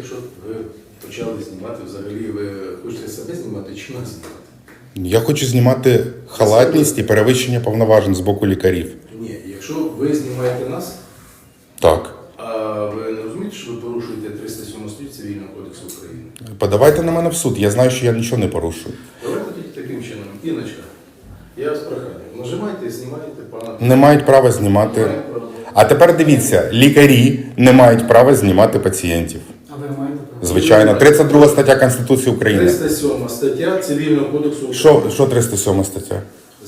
якщо ви почали знімати, взагалі ви хочете себе знімати чи нас знімати? Я хочу знімати халатність і перевищення повноважень з боку лікарів. Ні, якщо ви знімаєте нас, Так. а ви не розумієте, що ви порушуєте 307 статтю Цивільного кодексу України? Подавайте на мене в суд. Я знаю, що я нічого не порушую. Давайте тоді таким чином. Іночка, я вас прохаю, нажимайте і знімайте пана. Не мають права знімати. Немає права. А тепер дивіться, лікарі не мають права знімати пацієнтів. А ви маєте право? Звичайно, 32 стаття Конституції України. 307 стаття Цивільного кодексу України. Що, що 307 стаття?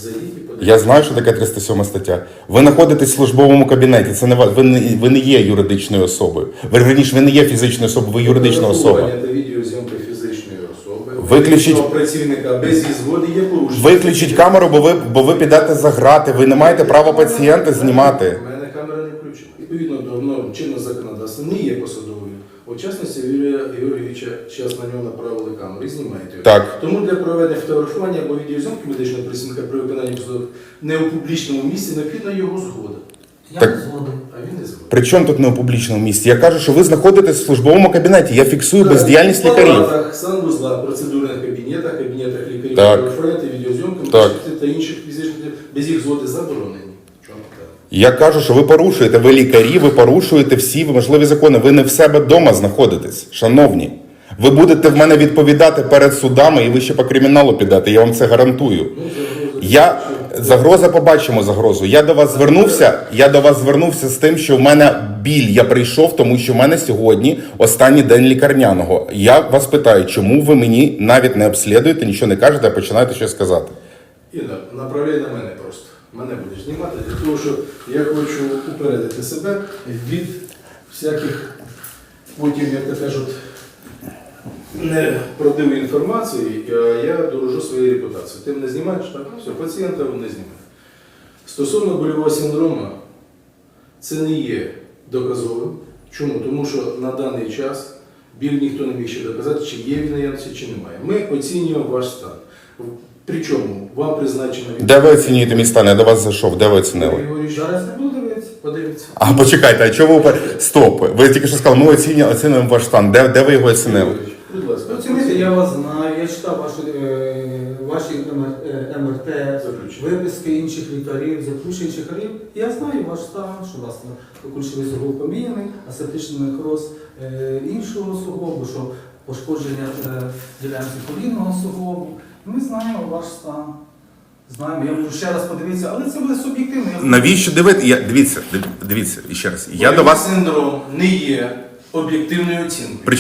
Зайдіть і подивіться. Я знаю, що таке 307 стаття. Ви знаходитесь в службовому кабінеті. Це не ва- ви не, ви не є юридичною особою. Ви верніше, ви не є фізичною особою, ви юридична особа. Фотографування та відеозйомки фізичної особи. Виключіть- фізичного працівника без її згоди є порушення. Виключіть камеру, бо ви, бо ви підете за грати. Ви не маєте права пацієнта знімати. Включена. Відповідно до ну, чинного законодавства не є посадовою. У частності Юрія Георгійовича зараз на нього направили камеру і знімаєте його. Так. Тому для проведення фотографування або відеозйомки медичного працівника при виконанні посадових не у публічному місці необхідна його згода. Я Так. не згоден. А він не згоден. При чому тут не у публічному місці? Я кажу, що ви знаходитесь в службовому кабінеті. Я фіксую бездіяльність В лікарів. палатах, санвузлах, процедурних кабінетах, кабінетах лікарів, Так. фотографувати, відеозйомки, Так. та інших фізичних без їх згоди заборонені. Я кажу, що ви порушуєте. Ви лікарі, ви порушуєте всі можливі закони. Ви не в себе вдома знаходитесь, шановні. Ви будете в мене відповідати перед судами, і ви ще по криміналу підете. Я вам це гарантую. Я загроза побачимо загрозу. Я до вас звернувся. Я до вас звернувся з тим, що в мене біль. Я прийшов, тому що в мене сьогодні останній день лікарняного. Я вас питаю, чому ви мені навіть не обслідуєте, нічого не кажете, а починаєте щось сказати. Інна, направляй на мене просто. Мене будеш знімати для того, що я хочу упередити себе від всяких потім, як то кажуть, неправдивої інформації, а я дорожу своєю репутацією. Ти мене знімаєш, так? Все, пацієнта не знімає. Стосовно больового синдрому, це не є доказовим. Чому? Тому що на даний час біль ніхто не міг ще доказати, чи є він наявності, чи немає. Ми оцінюємо ваш стан. Причому вам призначено від- Де ви оцінюєте мій стан? Я до вас зайшов. Де ви оцінили? Зараз не буду дивитися. Подивіться. А почекайте, а чого ви Стоп. Ви тільки що сказали, ми оцінюємо, оцінюємо ваш стан. Де, де ви його оцінили? Будь ласка, Оцінити я вас знаю, я читав ваші, е, ваші МР- е, МРТ, Заключення. виписки інших лікарів, заключення інших лікарів. Я знаю ваш стан, що у вас кульшовий сугуб поміняний, асептичний некроз е, іншого сугубу, що пошкодження е, ділянки колінного сугубу. Ми знаємо ваш стан. Знаємо, я можу ще раз подивитися, але це буде суб'єктивно. Навіщо дивити? Я, дивіться, дивіться, ще раз. Я до вас синдром не є об'єктивною оцінкою.